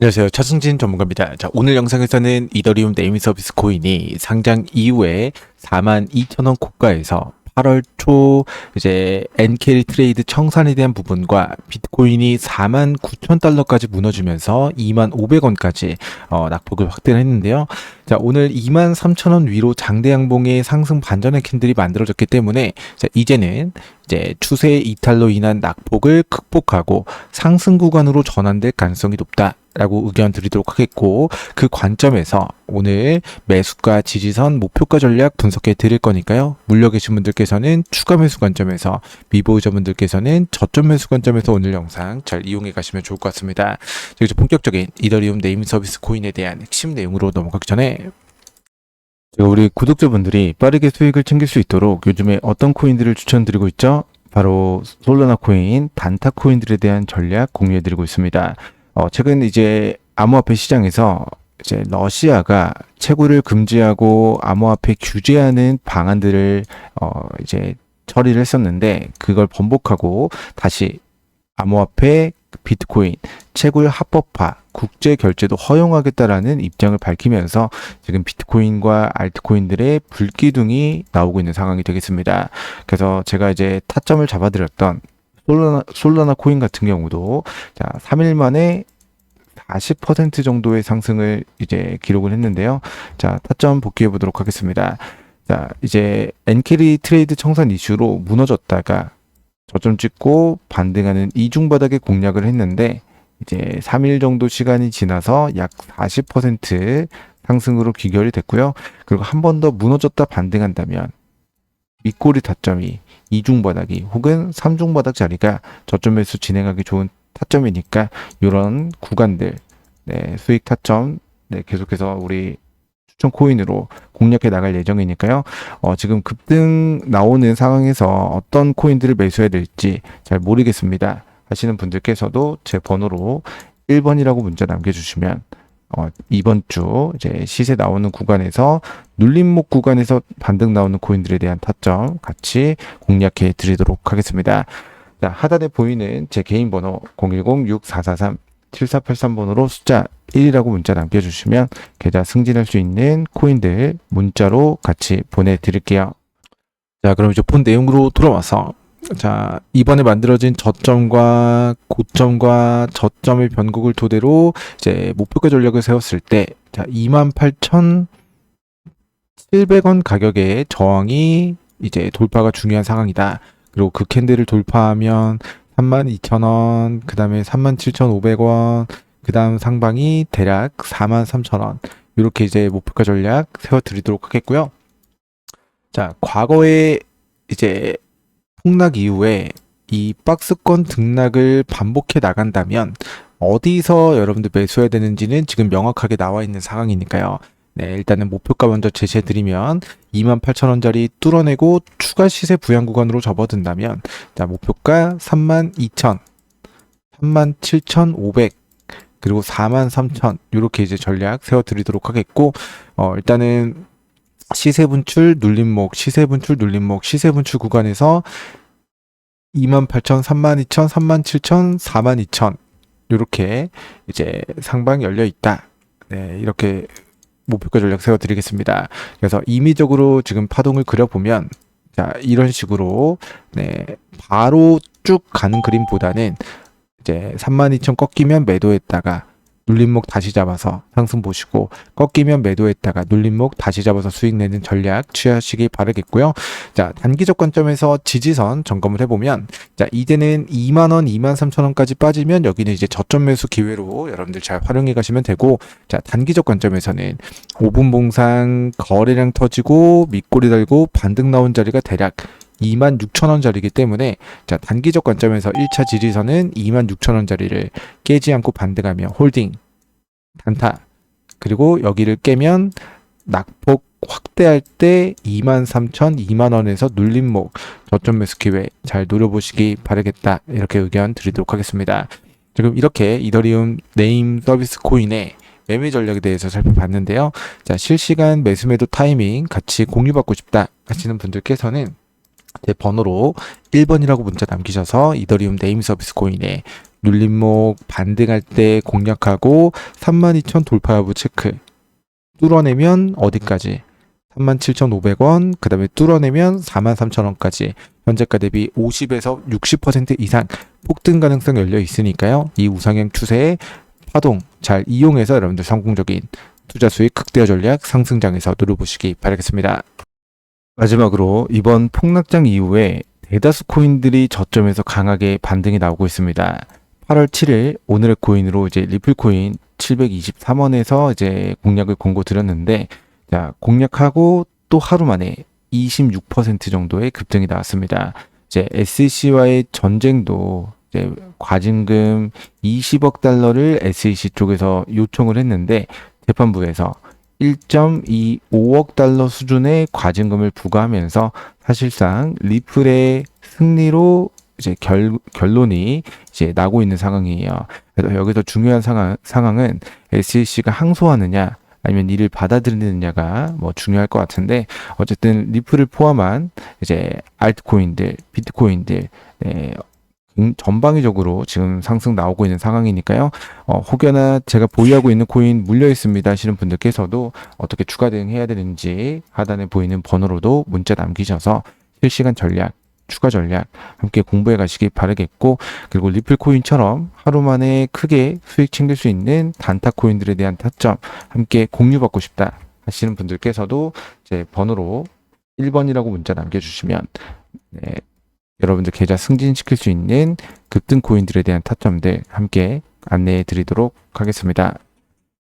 안녕하세요. 차승진 전문가입니다. 자, 오늘 영상에서는 이더리움 네이밍 서비스 코인이 상장 이후에 42,000원 고가에서 8월 초 이제 엔캐리 트레이드 청산에 대한 부분과 비트코인이 49,000달러까지 무너지면서 25,000원까지 어, 낙폭을 확대를 했는데요. 자, 오늘 23,000원 위로 장대 양봉의 상승 반전의 캔들이 만들어졌기 때문에 자, 이제는 이제 추세 이탈로 인한 낙폭을 극복하고 상승 구간으로 전환될 가능성이 높다 라고 의견 드리도록 하겠고 그 관점에서 오늘 매수가 지지선 목표가 전략 분석해 드릴 거니까요. 물려 계신 분들께서는 추가 매수 관점에서 미보유저분들께서는 저점 매수 관점에서 오늘 영상 잘 이용해 가시면 좋을 것 같습니다. 자, 이제 본격적인 이더리움 네임 서비스 코인에 대한 핵심 내용으로 넘어가기 전에 우리 구독자분들이 빠르게 수익을 챙길 수 있도록 요즘에 어떤 코인들을 추천드리고 있죠? 바로 솔라나 코인, 단타 코인들에 대한 전략 공유해드리고 있습니다. 어, 최근 이제 암호화폐 시장에서 이제 러시아가 채굴을 금지하고 암호화폐 규제하는 방안들을 어, 이제 처리를 했었는데 그걸 번복하고 다시 암호화폐, 비트코인, 채굴 합법화, 국제 결제도 허용하겠다라는 입장을 밝히면서 지금 비트코인과 알트코인들의 불기둥이 나오고 있는 상황이 되겠습니다. 그래서 제가 이제 타점을 잡아드렸던 솔라나, 솔라나 코인 같은 경우도 자, 3일 만에 40% 정도의 상승을 이제 기록을 했는데요. 자, 타점 복귀해 보도록 하겠습니다. 자, 이제 엔캐리 트레이드 청산 이슈로 무너졌다가 저점 찍고 반등하는 이중 바닥에 공략을 했는데 이제 3일 정도 시간이 지나서 약 40% 상승으로 귀결이 됐고요. 그리고 한 번 더 무너졌다 반등한다면 윗꼬리 타점이 이중 바닥이 혹은 삼중 바닥 자리가 저점 매수 진행하기 좋은 타점이니까 이런 구간들 네, 수익 타점 네, 계속해서 우리 추천 코인으로 공략해 나갈 예정이니까요. 어, 지금 급등 나오는 상황에서 어떤 코인들을 매수해야 될지 잘 모르겠습니다. 하시는 분들께서도 제 번호로 1번이라고 문자 남겨주시면 어, 이번 주 이제 시세 나오는 구간에서 눌림목 구간에서 반등 나오는 코인들에 대한 타점 같이 공략해 드리도록 하겠습니다. 자, 하단에 보이는 제 개인 번호 010-6443-7483번호로 숫자 1이라고 문자 남겨주시면 계좌 승진할 수 있는 코인들 문자로 같이 보내드릴게요. 자, 그럼 이제 본 내용으로 돌아와서 자, 이번에 만들어진 저점과 고점과 저점의 변곡을 토대로 이제 목표가 전략을 세웠을 때, 자, 28,700원 가격의 저항이 이제 돌파가 중요한 상황이다. 그리고 그 캔들을 돌파하면 32,000원, 그 다음에 37,500원, 그 다음 상방이 대략 43,000원. 이렇게 이제 목표가 전략 세워드리도록 하겠고요. 자, 과거에 이제 폭락 이후에 이 박스권 등락을 반복해 나간다면 어디서 여러분들 매수해야 되는지는 지금 명확하게 나와 있는 상황이니까요. 네, 일단은 목표가 먼저 제시해 드리면 28,000원짜리 뚫어내고 추가 시세 부양 구간으로 접어든다면 자, 목표가 32,000, 37,500 그리고 43,000 이렇게 이제 전략 세워 드리도록 하겠고 어, 일단은 시세 분출 눌림목, 시세 분출 눌림목, 시세 분출 구간에서 28,000, 32,000, 37,000, 42,000 이렇게 이제 상방 열려 있다. 네, 이렇게 목표가 전략 세워 드리겠습니다. 그래서 임의적으로 지금 파동을 그려 보면 자, 이런 식으로 네, 바로 쭉 가는 그림보다는 이제 32,000 꺾이면 매도했다가 눌림목 다시 잡아서 상승 보시고 꺾이면 매도했다가 눌림목 다시 잡아서 수익 내는 전략 취하시기 바라겠고요. 자, 단기적 관점에서 지지선 점검을 해보면 자, 이제는 2만 원, 2만 3천 원까지 빠지면 여기는 이제 저점 매수 기회로 여러분들 잘 활용해 가시면 되고 자, 단기적 관점에서는 5분 봉상 거래량 터지고 밑꼬리 달고 반등 나온 자리가 대략 2만 6천 원짜리이기 때문에 자 단기적 관점에서 1차 지지선은 2만 6천 원짜리를 깨지 않고 반등하며 홀딩 단타 그리고 여기를 깨면 낙폭 확대할 때 2만 3천 2만 원에서 눌림목 저점 매수 기회 잘 노려보시기 바라겠다 이렇게 의견 드리도록 하겠습니다. 지금 이렇게 이더리움 네임 서비스 코인의 매매 전략에 대해서 살펴봤는데요. 자 실시간 매수 매도 타이밍 같이 공유받고 싶다 하시는 분들께서는 제 번호로 1번이라고 문자 남기셔서 이더리움 네임 서비스 코인에 눌림목 반등할 때 공략하고 32,000 돌파 여부 체크. 뚫어내면 어디까지? 37,500원 그 다음에 뚫어내면 43,000원까지. 현재가 대비 50에서 60% 이상 폭등 가능성 열려 있으니까요. 이 우상향 추세에 파동 잘 이용해서 여러분들 성공적인 투자 수익 극대화 전략 상승장에서 누려보시기 바라겠습니다. 마지막으로 이번 폭락장 이후에 대다수 코인들이 저점에서 강하게 반등이 나오고 있습니다. 8월 7일 오늘의 코인으로 이제 리플 코인 723원에서 이제 공략을 공고 드렸는데 자, 공략하고 또 하루 만에 26% 정도의 급등이 나왔습니다. 이제 SEC와의 전쟁도 이제 과징금 20억 달러를 SEC 쪽에서 요청을 했는데 재판부에서 1.25억 달러 수준의 과징금을 부과하면서 사실상 리플의 승리로 이제 결, 결론이 이제 나고 있는 상황이에요. 그래서 여기서 중요한 상황, 상황은 SEC가 항소하느냐 아니면 이를 받아들이느냐가 뭐 중요할 것 같은데 어쨌든 리플을 포함한 이제 알트코인들, 비트코인들 네, 음, 전방위적으로 지금 상승 나오고 있는 상황이니까요. 어, 혹여나 제가 보유하고 있는 코인 물려 있습니다 하시는 분들께서도 어떻게 추가 대응해야 되는지 하단에 보이는 번호로도 문자 남기셔서 실시간 전략, 추가 전략 함께 공부해 가시기 바라겠고 그리고 리플 코인처럼 하루 만에 크게 수익 챙길 수 있는 단타 코인들에 대한 타점 함께 공유받고 싶다 하시는 분들께서도 제 번호로 1번이라고 문자 남겨주시면 네, 여러분들 계좌 승진시킬 수 있는 급등 코인들에 대한 타점들 함께 안내해 드리도록 하겠습니다.